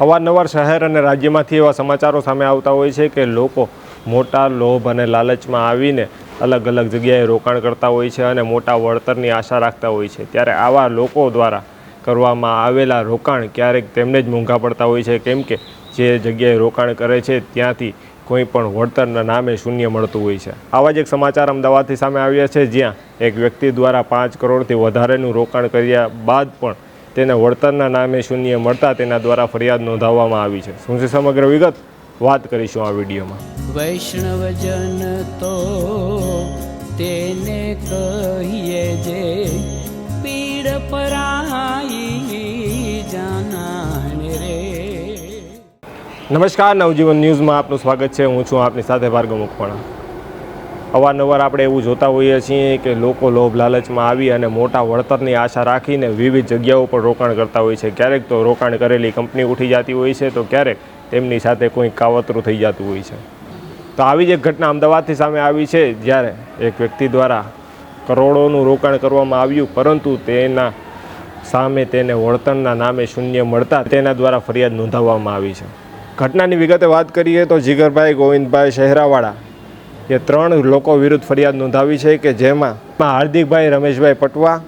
અવારનવાર શહેર અને રાજ્યમાંથી એવા સમાચારો સામે આવતા હોય છે કે લોકો મોટા લોભ અને લાલચમાં આવીને અલગ અલગ જગ્યાએ રોકાણ કરતા હોય છે અને મોટા વળતરની આશા રાખતા હોય છે. ત્યારે આવા લોકો દ્વારા કરવામાં આવેલા રોકાણ ક્યારેક તેમને જ મોંઘા પડતા હોય છે. કેમ કે જે જગ્યાએ રોકાણ કરે છે ત્યાંથી કોઈ પણ વળતરના નામે શૂન્ય મળતું હોય છે. આવા જ એક સમાચાર અમદાવાદથી સામે આવ્યા છે. જ્યાં એક વ્યક્તિ દ્વારા પાંચ કરોડથી વધારેનું રોકાણ કર્યા બાદ પણ તેને વળતરના નામે શૂન્ય મળતા તેના દ્વારા ફરિયાદ નોંધાવવામાં આવી છે. શું છે સમગ્ર વિગત? વાત કરીશું આ વિડીયોમાં. વૈષ્ણવજન તો તેને કહીએ જે પીડ પરાઈ જાનાને રે. નમસ્કાર નવજીવન ન્યૂઝમાં આપનું સ્વાગત છે. હું છું આપની સાથે ભાર્ગવ મુખવાણા. અવારનવાર આપણે એવું જોતા હોઈએ છીએ કે લોકો લોભ લાલચમાં આવી અને મોટા વળતરની આશા રાખીને વિવિધ જગ્યાઓ પર રોકાણ કરતા હોય છે. ક્યારેક તો રોકાણ કરેલી કંપની ઉઠી જતી હોય છે, તો ક્યારેક તેમની સાથે કોઈ કાવતરું થઈ જતું હોય છે. તો આવી જ એક ઘટના અમદાવાદથી સામે આવી છે, જ્યારે એક વ્યક્તિ દ્વારા કરોડોનું રોકાણ કરવામાં આવ્યું, પરંતુ તેના સામે તેને વળતરના નામે શૂન્ય મળતા તેના દ્વારા ફરિયાદ નોંધાવવામાં આવી છે. ઘટનાની વિગતે વાત કરીએ તો જીગરભાઈ ગોવિંદભાઈ શહેરાવાળા એ ત્રણ લોકો વિરુદ્ધ ફરિયાદ નોંધાવી છે કે જેમાં હાર્દિકભાઈ, રમેશભાઈ પટવા,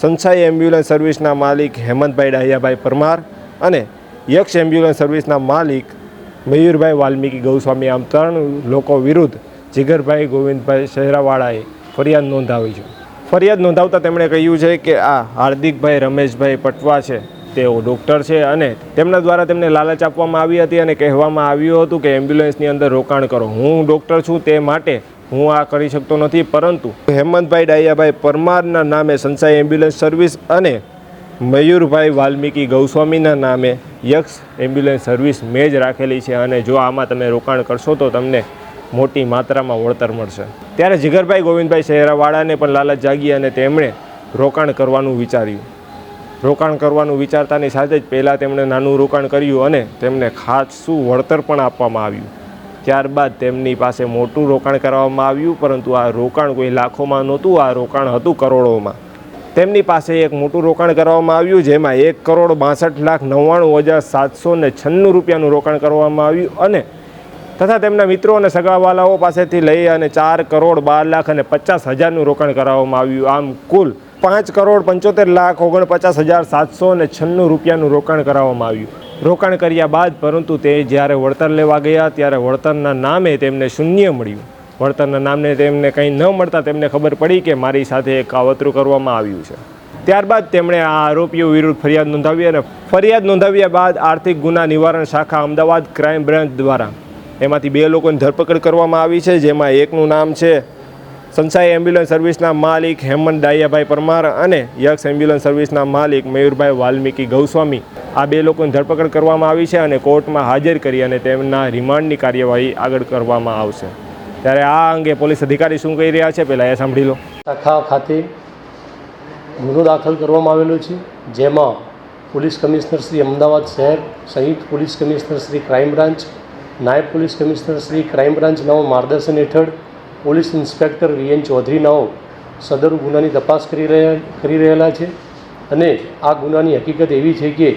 સંસાઈ એમ્બ્યુલન્સ સર્વિસના માલિક હેમંતભાઈ ડાહિયાભાઈ પરમાર અને યક્ષ એમ્બ્યુલન્સ સર્વિસના માલિક મયુરભાઈ વાલ્મીકી ગૌસ્વામી. આમ ત્રણ લોકો વિરુદ્ધ જીગરભાઈ ગોવિંદભાઈ શહેરાવાળાએ ફરિયાદ નોંધાવી છે. ફરિયાદ નોંધાવતા તેમણે કહ્યું છે કે આ હાર્દિકભાઈ, રમેશભાઈ પટવા છે. તેઓ ડૉક્ટર છે અને તેમના દ્વારા તેમને લાલચ આપવામાં આવી હતી અને કહેવામાં આવ્યું હતું કે એમ્બ્યુલન્સની અંદર રોકાણ કરો. હું ડૉક્ટર છું તે માટે હું આ કરી શકતો નથી, પરંતુ હેમંતભાઈ ડાયાભાઈ પરમારના નામે સંસાઈ એમ્બ્યુલન્સ સર્વિસ અને મયુરભાઈ વાલ્મીકી ગૌસ્વામીના નામે યક્ષ એમ્બ્યુલન્સ સર્વિસ મેં જ રાખેલી છે અને જો આમાં તમે રોકાણ કરશો તો તમને મોટી માત્રામાં વળતર મળશે. ત્યારે જીગરભાઈ ગોવિંદભાઈ શહેરાવાળાને પણ લાલચ જાગી અને તેમણે રોકાણ કરવાનું વિચાર્યું. રોકાણ કરવાનું વિચારતાની સાથે જ પહેલાં તેમણે નાનું રોકાણ કર્યું અને તેમને ખાસું વળતર પણ આપવામાં આવ્યું. ત્યારબાદ તેમની પાસે મોટું રોકાણ કરવામાં આવ્યું, પરંતુ આ રોકાણ કોઈ લાખોમાં નહોતું, આ રોકાણ હતું કરોડોમાં. તેમની પાસે એક મોટું રોકાણ કરવામાં આવ્યું, જેમાં એક કરોડ બાસઠ લાખ નવ્વાણું હજાર સાતસો ને છન્નું રૂપિયાનું રોકાણ કરવામાં આવ્યું અને તથા તેમના મિત્રો અને સગાવાલાઓ પાસેથી લઈ અને ચાર કરોડ બાર લાખ અને પચાસ હજારનું રોકાણ કરાવવામાં આવ્યું. આમ કુલ પાંચ કરોડ પંચોતેર લાખ ઓગણપચાસ હજાર સાતસો ને છન્નું રૂપિયાનું રોકાણ કરાવવામાં આવ્યું. રોકાણ કર્યા બાદ પરંતુ તે જ્યારે વળતર લેવા ગયા, ત્યારે વળતરના નામે તેમને શૂન્ય મળ્યું. વળતરના નામને તેમને કંઈ ન મળતા તેમને ખબર પડી કે મારી સાથે એક કાવતરું કરવામાં આવ્યું છે. ત્યારબાદ તેમણે આ આરોપીઓ વિરુદ્ધ ફરિયાદ નોંધાવી અને ફરિયાદ નોંધાવ્યા બાદ આર્થિક ગુના નિવારણ શાખા અમદાવાદ ક્રાઇમ બ્રાન્ચ દ્વારા. એમાંથી બે લોકોની ધરપકડ કરવામાં આવી છે, જેમાં એકનું નામ છે સંસાઈ એમ્બ્યુલન્સ સર્વિસના માલિક હેમંત ડાયાભાઈ પરમાર અને યક્ષ એમ્બ્યુલન્સ સર્વિસના માલિક મયુરભાઈ વાલ્મીકી ગૌસ્વામી. આ બે લોકોની ધરપકડ કરવામાં આવી છે અને કોર્ટમાં હાજર કરી અને તેમના રિમાન્ડની કાર્યવાહી આગળ કરવામાં આવશે. ત્યારે આ અંગે પોલીસ અધિકારી શું કહી રહ્યા છે પહેલાં એ સાંભળી લો. શાખા ખાતે ગુનો દાખલ કરવામાં આવેલો છે, જેમાં પોલીસ કમિશનર શ્રી અમદાવાદ શહેર સહિત police commissioner Shri crime branch, નાયબ police commissioner Shri crime branch નવ માર્ગદર્શન હેઠળ પોલીસ ઇન્સ્પેક્ટર વીએન ચૌધરીનાઓ સદર ગુનાની તપાસ કરી રહ્યા, કરી રહેલા છે અને આ ગુનાની હકીકત એવી છે કે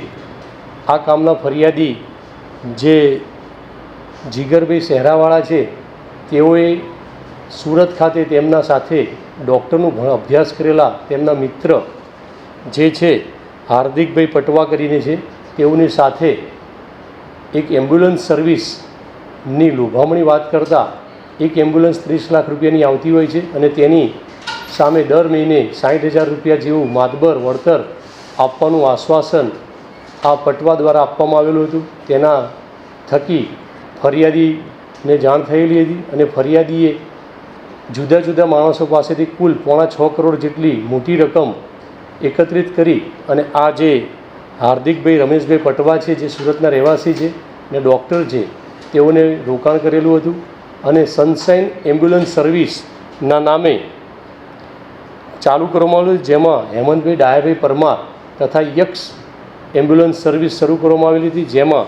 આ કામના ફરિયાદી જે જીગરભાઈ શહેરાવાળા છે, તેઓએ સુરત ખાતે તેમના સાથે ડૉક્ટરનું ભણ અભ્યાસ કરેલા તેમના મિત્ર જે છે, હાર્દિકભાઈ પટવા કરીને છે, તેઓની સાથે એક એમ્બ્યુલન્સ સર્વિસની લુભામણી વાત કરતાં એક એમ્બ્યુલન્સ ત્રીસ લાખ રૂપિયાની આવતી હોય છે અને તેની સામે દર મહિને સાઠ હજાર રૂપિયા જેવું માતબર, વળતર આપવાનું આશ્વાસન આ પટવા દ્વારા આપવામાં આવેલું હતું. તેના થકી ફરિયાદીને જાણ થયેલી હતી અને ફરિયાદીએ જુદા જુદા માણસો પાસેથી કુલ પોણા છ કરોડ જેટલી મોટી રકમ એકત્રિત કરી અને આ જે હાર્દિકભાઈ, રમેશભાઈ પટવા છે, જે સુરતના રહેવાસી છે ને ડૉક્ટર છે, તેઓને રોકાણ કરેલું હતું. અને સનશાઇન એમ્બ્યુલન્સ સર્વિસના નામે ચાલુ કરવામાં આવેલું જેમાં હેમંતભાઈ, ડાયાભાઈ પરમાર તથા યક્ષ એમ્બ્યુલન્સ સર્વિસ શરૂ કરવામાં આવેલી હતી, જેમાં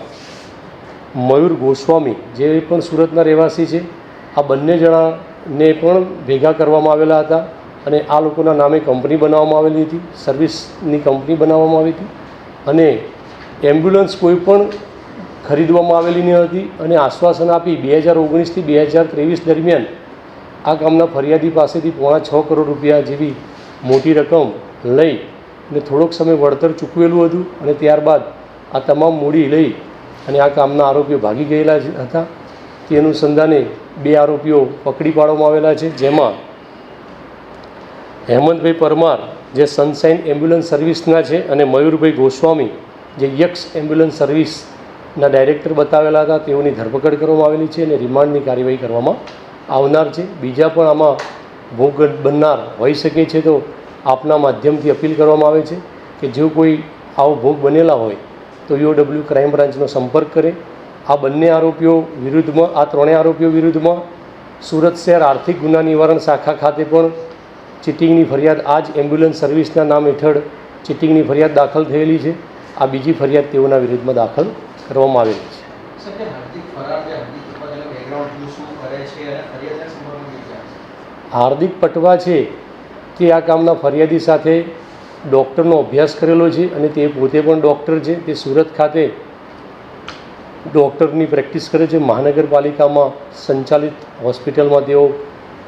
મયુર ગોસ્વામી, જે પણ સુરતના રહેવાસી છે, આ બંને જણાને પણ ભેગા કરવામાં આવેલા હતા અને આ લોકોના નામે કંપની બનાવવામાં આવેલી હતી, સર્વિસની કંપની બનાવવામાં આવી હતી અને એમ્બ્યુલન્સ કોઈ પણ ખરીદવામાં આવેલી ન હતી અને આશ્વાસન આપી બે હજાર ઓગણીસથી બે હજાર ત્રેવીસ દરમિયાન આ ગામના ફરિયાદી પાસેથી પોણા છ કરોડ રૂપિયા જેવી મોટી રકમ લઈ અને થોડોક સમય વળતર ચૂકવેલું હતું અને ત્યારબાદ આ તમામ મૂડી લઈ અને આ કામના આરોપીઓ ભાગી ગયેલા હતા. તે અનુસંધાને બે આરોપીઓ પકડી પાડવામાં આવેલા છે, જેમાં હેમંતભાઈ પરમાર, જે સનશાઇન એમ્બ્યુલન્સ સર્વિસના છે, અને મયુરભાઈ ગોસ્વામી, જે યક્ષ એમ્બ્યુલન્સ સર્વિસના ડાયરેક્ટર બતાવેલા હતા, તેઓની ધરપકડ કરવામાં આવેલી છે અને રિમાન્ડની કાર્યવાહી કરવામાં આવનાર છે. બીજા પણ આમાં ભોગ બનનાર હોઈ શકે છે તો આપના માધ્યમથી અપીલ કરવામાં આવે છે કે જો કોઈ આવો ભોગ બનેલા હોય તો યુઓડબલ્યુ ક્રાઇમ બ્રાન્ચનો સંપર્ક કરે. આ બંને આરોપીઓ વિરુદ્ધમાં, આ ત્રણેય આરોપીઓ વિરુદ્ધમાં સુરત શહેર આર્થિક ગુના નિવારણ શાખા ખાતે પણ ચીટિંગની ફરિયાદ આ જ એમ્બ્યુલન્સ સર્વિસના નામ હેઠળ ચીટિંગની ફરિયાદ દાખલ થયેલી છે. આ બીજી ફરિયાદ તેઓના વિરુદ્ધમાં દાખલ કરવામાં આવેલી છે. હાર્દિક પટવા છે તે આ કામના ફરિયાદી સાથે ડૉક્ટરનો અભ્યાસ કરેલો છે અને તે પોતે પણ ડૉક્ટર છે. તે સુરત ખાતે ડૉક્ટરની પ્રેક્ટિસ કરે છે. મહાનગરપાલિકામાં સંચાલિત હોસ્પિટલમાં તેઓ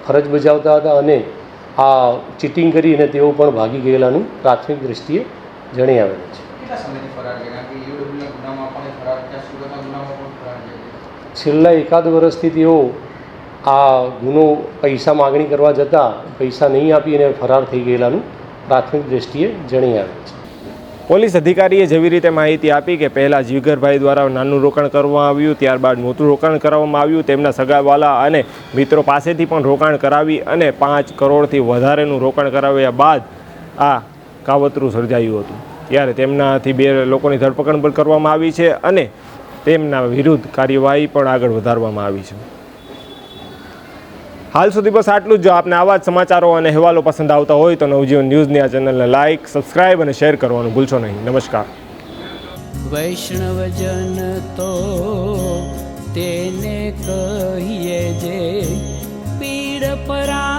ફરજ બજાવતા હતા અને આ ચીટિંગ કરીને તેઓ પણ ભાગી ગયેલાનું પ્રાથમિક દૃષ્ટિએ જણી આવેલું છે? છેલ્લા એકાદ વર્ષથી તેઓ આ ગુનો પૈસા માગણી કરવા જતાં પૈસા નહીં આપી અને ફરાર થઈ ગયેલાનું પ્રાથમિક દૃષ્ટિએ જણી આવે છે. પોલીસ અધિકારીએ જેવી રીતે માહિતી આપી કે પહેલાં જીગરભાઈ દ્વારા નાનું રોકાણ કરવામાં આવ્યું, ત્યારબાદ મોટું રોકાણ કરવામાં આવ્યું, તેમના સગાવાલા અને મિત્રો પાસેથી પણ રોકાણ કરાવી અને પાંચ કરોડથી વધારેનું રોકાણ કરાવ્યા બાદ આ કાવતરું સર્જાયું હતું. ત્યારે તેમનાથી બે લોકોની ધરપકડ પણ કરવામાં આવી છે અને તેમના વિરુદ્ધ કાર્યવાહી પણ આગળ વધારવામાં આવી છે. હાલ સુધી બસ આટલું જ. જો આપને આવા જ સમાચારો અને અહેવાલો પસંદ આવતા હોય તો નવજીવન ન્યૂઝની આ ચેનલને લાઇક સબસ્ક્રાઇબ અને શેર કરવાનું ભૂલશો નહીં. નમસ્કાર. વૈષ્ણવજન તો તેને કહીએ જે પીડ પરા